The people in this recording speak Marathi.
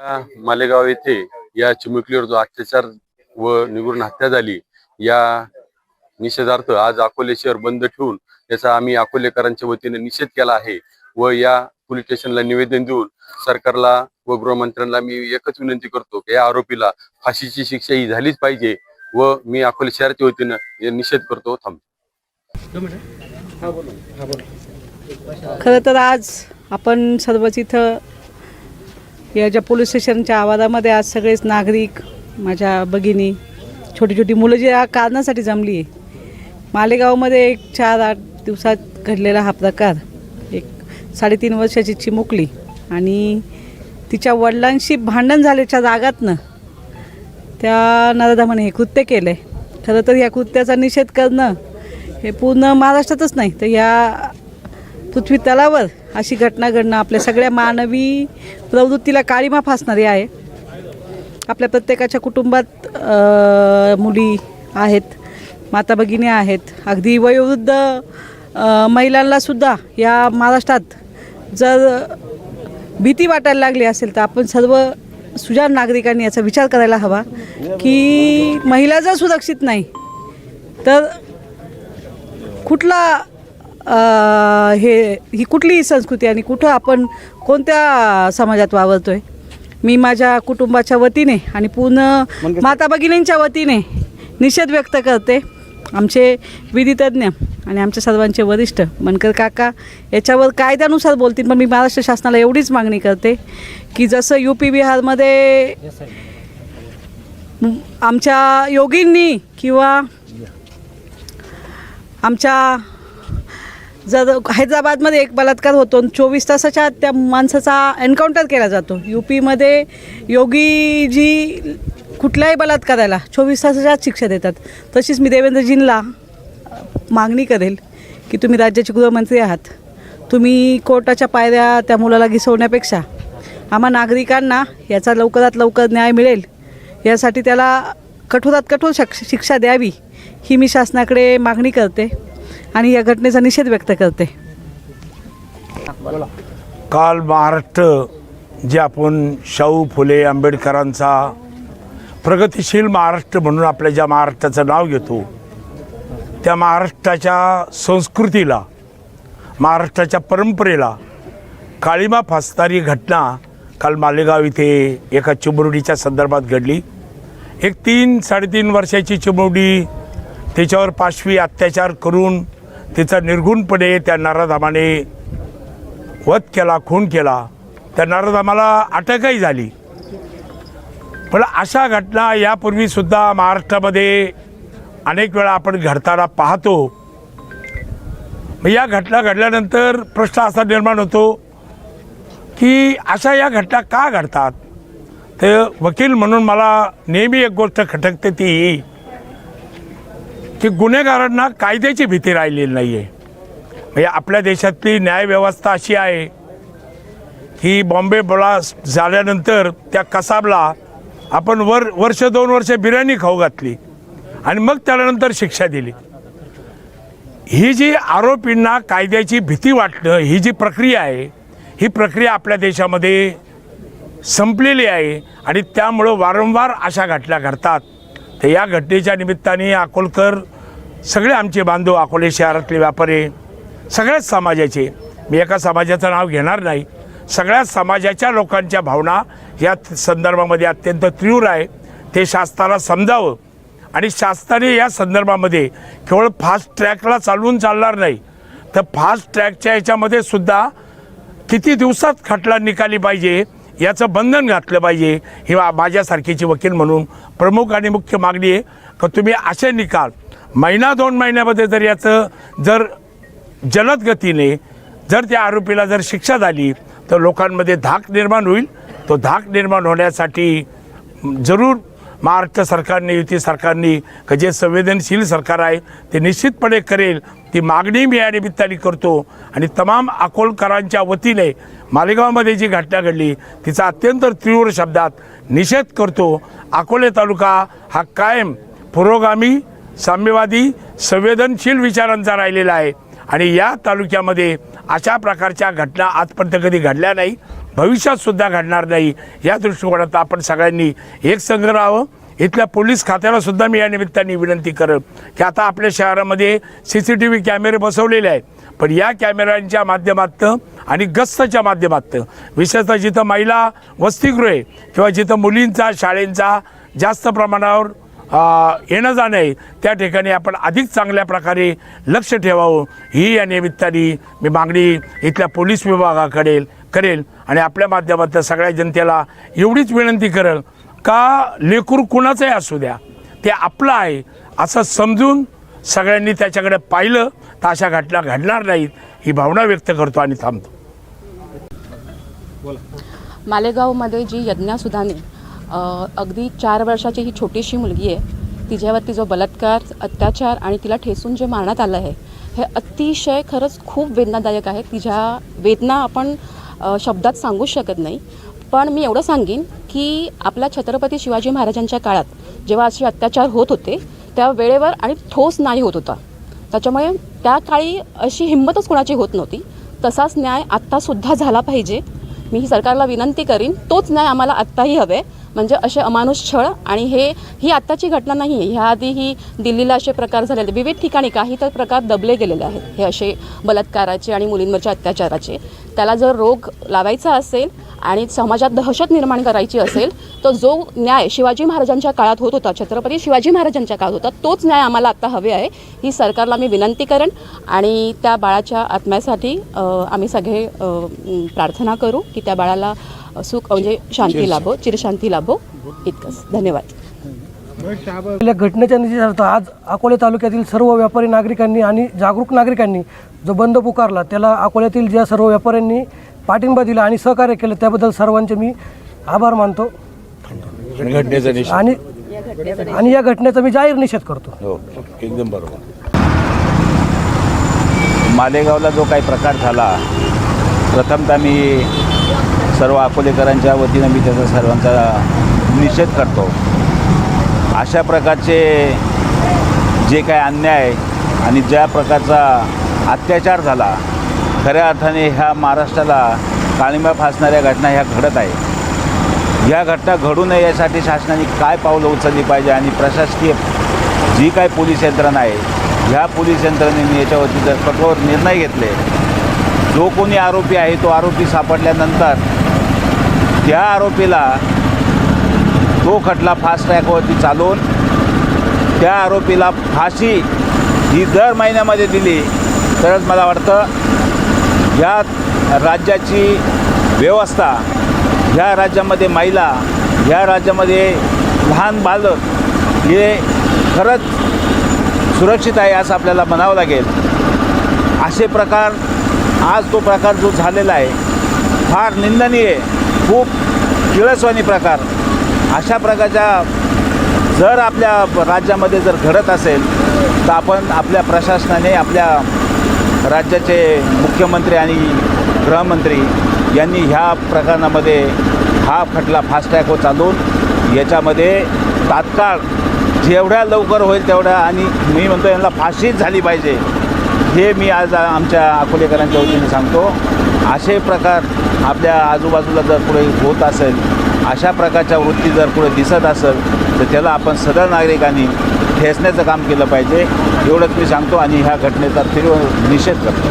मालेगाव येथे या चिमुकलीवर जो अत्याचार व निगुण हत्या झाली या निषेधार्थ आज अकोले शहर बंद ठेवून याचा आम्ही अकोलेकरांच्या वतीने निषेध केला आहे व या पोलीस स्टेशनला निवेदन देऊन सरकारला व गृहमंत्र्यांना मी एकच विनंती करतो की या आरोपीला फाशीची शिक्षा ही झालीच पाहिजे व मी अकोले शहराच्या वतीनं निषेध करतो. थांबतो खरं तर आज आपण सर्वच इथं या ज्या पोलीस स्टेशनच्या आवारामध्ये आज सगळेच नागरिक माझ्या भगिनी छोटी छोटी मुलं जी या कारणासाठी जमली आहे. मालेगावमध्ये एक चार आठ दिवसात घडलेला हा प्रकार एक साडेतीन वर्षाची चिमुकली आणि तिच्या वडिलांशी भांडण झाल्याच्या रागातनं त्या नराधामाने हे कृत्य केलं आहे खरं तर या कृत्याचा निषेध करणं हे पूर्ण महाराष्ट्रातच नाही तर या पृथ्वी तलावर अशी घटना घडणं आपल्या सगळ्या मानवी प्रवृत्तीला काळीमा फासणारी आहे. आपल्या प्रत्येकाच्या कुटुंबात मुली आहेत माता भगिनी आहेत. अगदी वयोवृद्ध महिलांनासुद्धा या महाराष्ट्रात जर भीती वाटायला लागली असेल तर आपण सर्व सुजाण नागरिकांनी याचा विचार करायला हवा की महिला जर सुरक्षित नाही तर कुठला हे ही कुठली संस्कृती आणि कुठं आपण कोणत्या समाजात वावरतोय? मी माझ्या कुटुंबाच्या वतीने आणि पूर्ण माता भगिनींच्या वतीने निषेध व्यक्त करते. आमचे विधितज्ञ आणि आमच्या सर्वांचे वरिष्ठ मनकर काका याच्यावर कायद्यानुसार बोलतील पण मी महाराष्ट्र शासनाला एवढीच मागणी करते की जसं यू पी बिहारमध्ये आमच्या योगींनी किंवा आमच्या जर हैदराबादमध्ये एक बलात्कार होतो आणि चोवीस तासाच्या आत त्या माणसाचा एन्काउंटर केला जातो. यू पीमध्ये योगीजी कुठल्याही बलात्काराला चोवीस तासाच्या आत शिक्षा देतात. तशीच मी देवेंद्रजींना मागणी करेल की तुम्ही राज्याचे गृहमंत्री आहात. तुम्ही कोर्टाच्या पायऱ्या त्या मुलाला घिसवण्यापेक्षा आम्हा नागरिकांना याचा लवकरात लवकर न्याय मिळेल. यासाठी त्याला कठोरात कठोर शक शिक्षा द्यावी ही मी शासनाकडे मागणी करते. आणि या घटनेचा निषेध व्यक्त करते. काल महाराष्ट्र जे आपण शाहू फुले आंबेडकरांचा प्रगतिशील महाराष्ट्र म्हणून आपल्या ज्या महाराष्ट्राचं नाव घेतो त्या महाराष्ट्राच्या संस्कृतीला महाराष्ट्राच्या परंपरेला काळीमा फासणारी घटना काल मालेगाव इथे एका चिमुरडीच्या संदर्भात घडली. एक तीन साडेतीन वर्षाची चिमुरडी त्याच्यावर पाशवी अत्याचार करून तिचा निर्गुणपणे त्या नराधामाने वध केला खून केला. त्या नराधामाला अटकही झाली. पण अशा घटना यापूर्वीसुद्धा महाराष्ट्रामध्ये अनेक वेळा आपण घडताना पाहतो. मग या घटना घडल्यानंतर प्रश्न असा निर्माण होतो की अशा या घटना का घडतात? तर वकील म्हणून मला नेहमी एक गोष्ट खटकते ती. ही की गुन्हेगारांना कायद्याची भीती राहिलेली नाही आहे म्हणजे आपल्या देशातली न्यायव्यवस्था अशी आहे की बॉम्बे ब्लास्ट झाल्यानंतर त्या कसाबला आपण वर वर्ष दोन वर्ष बिर्याणी खाऊ घातली आणि मग त्यानंतर शिक्षा दिली. ही जी आरोपींना कायद्याची भीती वाटणं ही जी प्रक्रिया आहे ही प्रक्रिया आपल्या देशामध्ये संपलेली आहे आणि त्यामुळं वारंवार अशा घटना घडतात. तर या घटनेच्या निमित्ताने अकोलकर सगळे आमचे बांधव अकोले शहरातले व्यापारी सगळ्याच समाजाचे मी एका समाजाचं नाव घेणार नाही सगळ्या समाजाच्या लोकांच्या भावना या संदर्भामध्ये अत्यंत तीव्र आहे. ते शासनाला समजावं आणि शासनाने या संदर्भामध्ये केवळ फास्ट ट्रॅकला चालवून चालणार नाही. तर फास्ट ट्रॅकच्या याच्यामध्ये सुद्धा किती दिवसात खटला निकाली पाहिजे याचं बंधन घातलं पाहिजे. ही माझ्यासारखीची वकील म्हणून प्रमुख आणि मुख्य मागणी आहे. का तुम्ही असे निकाल. महिना दोन महिन्यामध्ये जर याचं जर जलद गतीने जर त्या आरोपीला जर शिक्षा झाली तर लोकांमध्ये धाक निर्माण होईल. तो धाक निर्माण होण्यासाठी जरूर महाराष्ट्र सरकारने युती सरकारने का जे संवेदनशील सरकार आहे ते निश्चितपणे करेल. ती मागणी मी या निमित्ताने करतो. आणि तमाम अकोलकरांच्या वतीने मालेगावमध्ये जी घटना घडली तिचा अत्यंत तीव्र शब्दात निषेध करतो. अकोले तालुका हा कायम पुरोगामी साम्यवादी संवेदनशील विचारांचा राहिलेला आहे. आणि या तालुक्यामध्ये अशा प्रकारच्या घटना आजपर्यंत कधी घडल्या नाही. भविष्यात सुद्धा घडणार नाही. या दृष्टिकोनात आपण सगळ्यांनी एक संघ राहावं. इथल्या पोलीस खात्याला सुद्धा मी या निमित्ताने विनंती करेन की आता आपल्या शहरामध्ये सी सी टी व्ही कॅमेरे बसवलेले आहेत. पण या कॅमेऱ्यांच्या माध्यमातनं आणि गस्तच्या माध्यमातनं विशेषतः जिथं महिला वसतिगृहे किंवा जिथं मुलींचा शाळेंचा जास्त प्रमाणावर येणं जाणं आहे त्या ठिकाणी आपण अधिक चांगल्या प्रकारे लक्ष ठेवावं. ही या निमित्ताने मी मागणी इथल्या पोलीस विभागाकडे करेल आणि आपल्या माध्यमातून सगळ्या जनतेला एवढीच विनंती करेल का लेकूर कुणाचंही असू द्या ते आपलं आहे असं समजून सगळ्यांनी त्याच्याकडे पाहिलं तर अशा घटना घडणार नाहीत ही भावना व्यक्त करतो आणि थांबतो. मालेगावमध्ये जी यज्ञा सुधाने अगदी चार वर्षाची ही छोटीशी मुलगी आहे तिच्यावरती जो बलात्कार अत्याचार आणि तिला ठेसून जे मारण्यात आलं आहे हे अतिशय खरंच खूप वेदनादायक आहे. तिच्या वेदना आपण शब्दात सांगूच शकत नाही. पण मी एवढं सांगेन की आपल्या छत्रपती शिवाजी महाराजांच्या काळात जेव्हा असे अत्याचार होत होते त्या वेळेवर आणि ठोस न्याय होत होता. त्याच्यामुळे त्या काळी अशी हिंमतच कोणाची होत नव्हती. तसाच न्याय आत्तासुद्धा झाला पाहिजे. मी ही सरकारला विनंती करीन तोच न्याय आम्हाला आत्ताही हवे. म्हणजे असे अमानुष छळ आणि हे ही आत्ताची घटना नाही आहे. ह्याआधी ही दिल्लीला असे प्रकार झालेले. विविध ठिकाणी काही तर प्रकार दबले गेलेले आहेत. हे असे बलात्काराचे आणि मुलींवरच्या अत्याचाराचे. त्याला जर रोग लावायचा असेल आणि समाजात दहशत निर्माण करायची असेल तर जो न्याय शिवाजी महाराजांच्या काळात होत होता छत्रपती शिवाजी महाराजांच्या काळात होता तोच न्याय आम्हाला आत्ता हवे आहे. ही सरकारला मी विनंती करेन आणि त्या बाळाच्या आत्म्यासाठी आम्ही सगळे प्रार्थना करू की त्या बाळाला सुख म्हणजे शांती लाभो चिरशांती लाभो. इतकंच. धन्यवाद. आपल्या घटनेच्या निषेधार्थ आज अकोले तालुक्यातील सर्व व्यापारी नागरिकांनी आणि जागरूक नागरिकांनी जो बंद पुकारला त्याला अकोल्यातील ज्या सर्व व्यापाऱ्यांनी पाठिंबा दिला आणि सहकार्य केलं त्याबद्दल सर्वांचे मी आभार मानतो. आणि आणि या घटनेचा मी जाहीर निषेध करतो. हो एकदम बरोबर. मालेगावला जो काही प्रकार झाला प्रथमतः मी सर्व अकोलेकरांच्या वतीनं मी त्याचा सर्वांचा निषेध करतो. अशा प्रकारचे जे काय अन्याय आणि ज्या प्रकारचा अत्याचार झाला खऱ्या अर्थाने ह्या महाराष्ट्राला काळिंबा फासणाऱ्या घटना ह्या घडत आहे ह्या घटना घडू नये यासाठी शासनाने काय पावलं उचलली पाहिजे आणि प्रशासकीय जी काय पोलीस यंत्रणा आहे ह्या पोलीस यंत्रणेने याच्यावरती जर कठोर निर्णय घेतले जो कोणी आरोपी आहे तो आरोपी सापडल्यानंतर त्या आरोपीला तो खटला फास्ट ट्रॅकवरती चालवून त्या आरोपीला फाशी ही दर महिन्यामध्ये दिली. तरच मला वाटतं ह्या राज्याची व्यवस्था ह्या राज्यामध्ये महिला ह्या राज्यामध्ये लहान बालक हे खरंच सुरक्षित आहे असं आपल्याला म्हणावं लागेल. असे प्रकार आज तो प्रकार जो झालेला आहे फार निंदनीय खूप किळसवानी प्रकार. अशा प्रकारच्या जर आपल्या राज्यामध्ये जर घडत असेल तर आपण आपल्या प्रशासनाने आपल्या राज्याचे मुख्यमंत्री आणि गृहमंत्री यांनी ह्या प्रकरणामध्ये हा खटला फास्टॅगवर चालवून याच्यामध्ये तात्काळ जेवढ्या लवकर होईल तेवढ्या आणि मी म्हणतो यांना फाशीच झाली पाहिजे हे मी आज आमच्या अकोलेकरांच्या वतीने सांगतो. असे प्रकार आपल्या आजूबाजूला जर पुढे होत असेल अशा प्रकारच्या वृत्ती जर पुढे दिसत असेल तर त्याला आपण सदर नागरिकांनी ठेचण्याचं काम केलं पाहिजे. एवढंच मी सांगतो आणि ह्या घटनेचा तीव्र निषेध करतो.